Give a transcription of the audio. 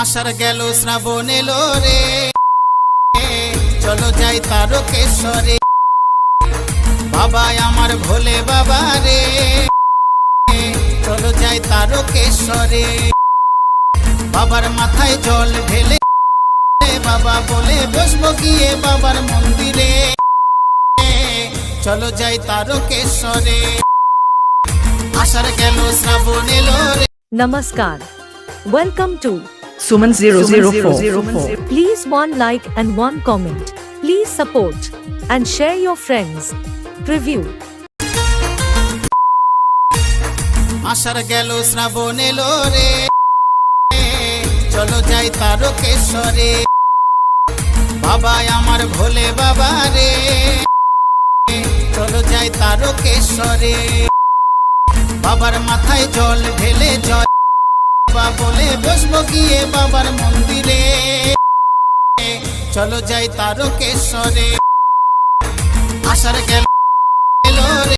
আষাঢ় গেল শ্রাবণ এলো রে চলো যাই তারকেশ্বরে। বাবা আমার ভোলে বাবা রে চলো যাই তারকেশ্বরে। বাবার মাথায় জল ঢেলে বাবা বলে বসবো গিয়ে বাবার মন্দিরে। চলো যাই তারকেশ্বরে। আষাঢ় গেল শ্রাবণ এলো রে নমস্কার। Welcome Welcome to Suman 004. Please one like and one comment. Please support and share your friends. Preview. আষাঢ় গেল শ্রাবণ এলো রে চলো যাই তারকেশ্বরে বাবা আমার ভোলে বাবা রে চলো যাই তারকেশ্বরে বাবার মাথায় জল ঢেলে জল বাবা বলে বসবো গিয়ে বাবার মন্দিরে। চলো যাই তারকেশ্বরে। আসার গেল